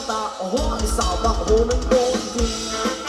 ำตาโอ้หไอ้สาวบ้าโหนึงโดนจริง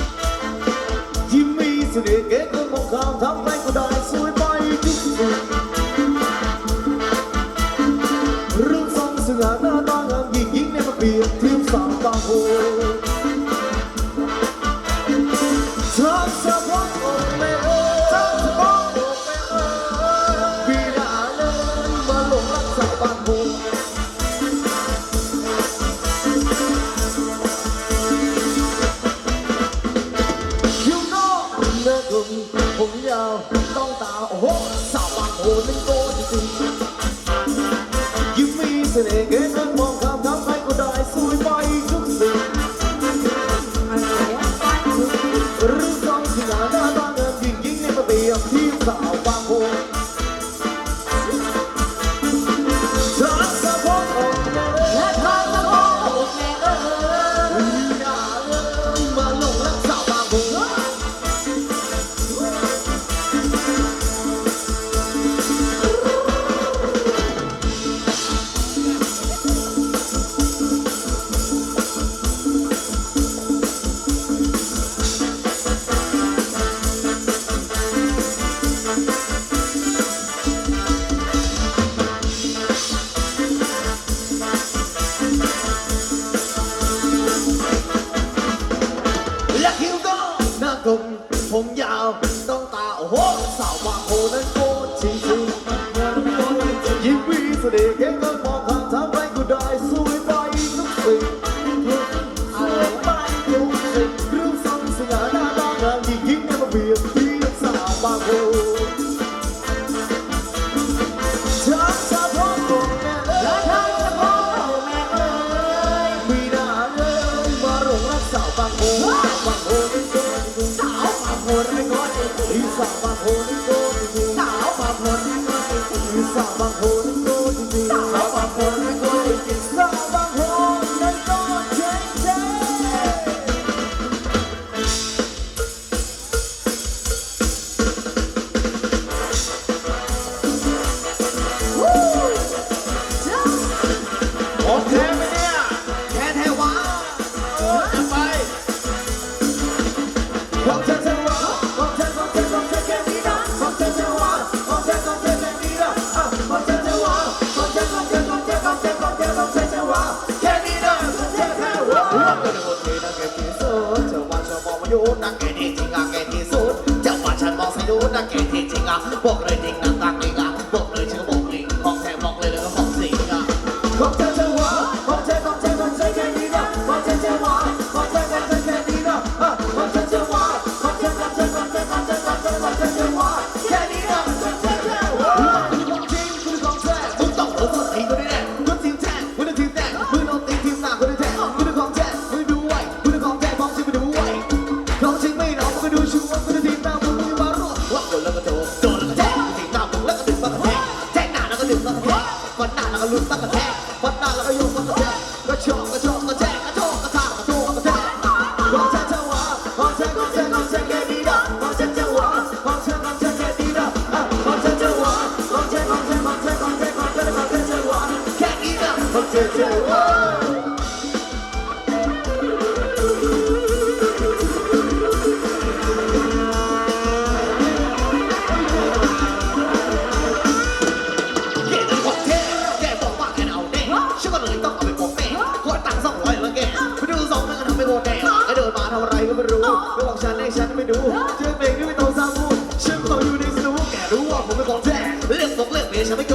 e sapato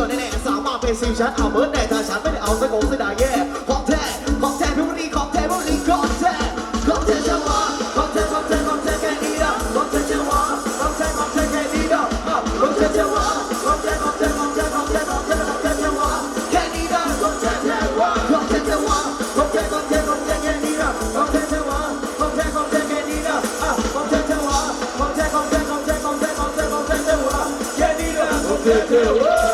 แน่สามารถเป็นซีฉันเอาเบิร์ดแน่ถ้าฉันไม่ได้เอาสักองค์เสียดาแย่ของแท้ของแท้พิวรีของแท้พิวรีของแท้ของแท้ชาวาของแท้ของแท้ของแท้แค่นี้นะของแท้ชาวาของแท้ของแท้แค่นี้นะของแท้ชาวาของแท้ของแท้ของแท้ของแท้ของแท้ของแท้ชาวาแค่นี้นะของแท้แท้วาของแท้ชาวาของแท้ของแท้ของแท้แค่นี้นะของแท้ชาวาของแท้ของแท้แค่นี้นะของแท้ชาวาของแท้ของแท้ของแท้ของแท้ของแท้ของแท้ชาวาแค่นี้นะของแท้แท้วา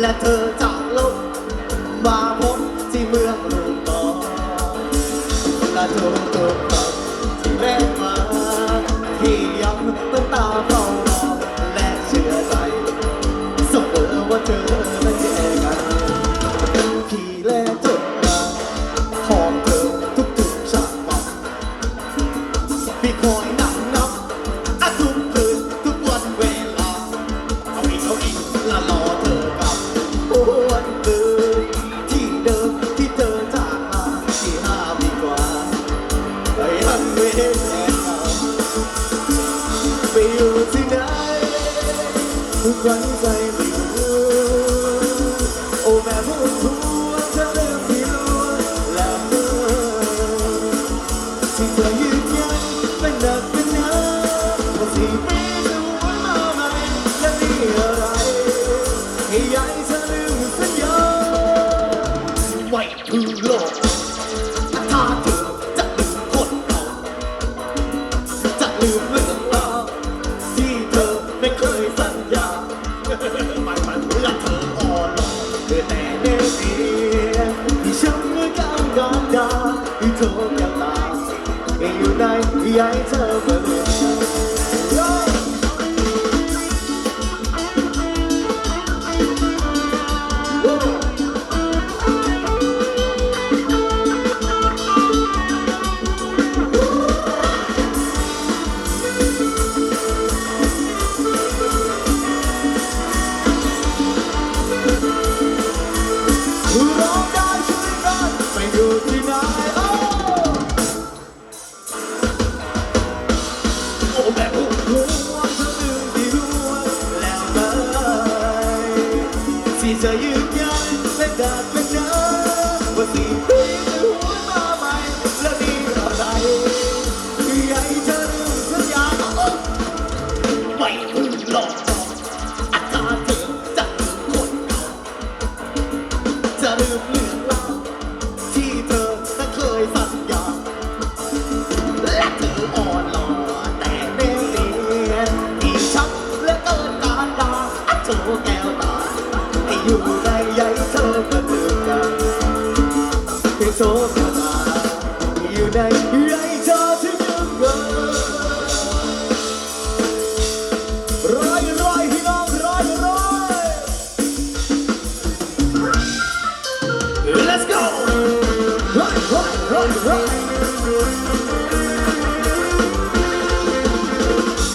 และเธอจากลบมาพบที่เมืองลงตอนและเธอเกิดกับที่เล่มา ที่ยังต้นตาเฝ้ารอและเชื่อใจสมอว่าเธอไม่แย่กันขี่เล่จดมาของเธอทุกๆฉากบังพี่คอย 管不管 รักเธออ่อนลแต่เดียที่ฉันไม่กล้าดานาที่เธยังตามเองอยู่ในใหญ่เธอ อยู่ในใยเธอก็ดิกันเพีโซ